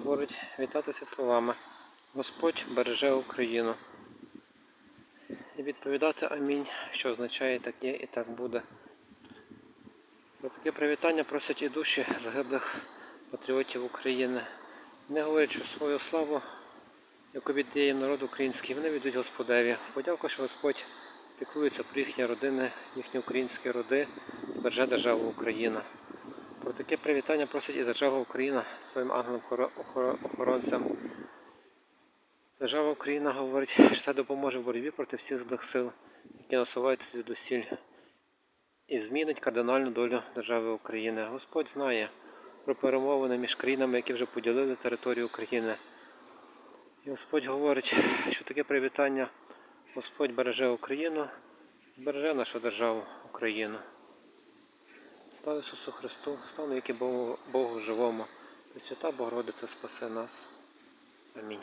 говорить вітатися словами. Господь береже Україну. І відповідати амінь, що означає так є і так буде. За таке привітання просять і душі загиблих патріотів України. Не говорять, свою славу, яку віддає народ український, вони віддають Господеві. Подяку, що Господь піклується про їхні родини, їхні українські роди береже державу Україна. Про таке привітання просить і держава Україна своїм ангелам-охоронцям. Держава Україна говорить, що це допоможе в боротьбі проти всіх злих сил, які насуваються звідусіль, і змінить кардинальну долю держави України. Господь знає про перемовини між країнами, які вже поділили територію України. І Господь говорить, що таке привітання Господь береже Україну, збереже нашу державу Україну. Слава Ісусу Христу, слава віки Богу, Богу живому, Пресвята Богородиця спасе нас. Амінь.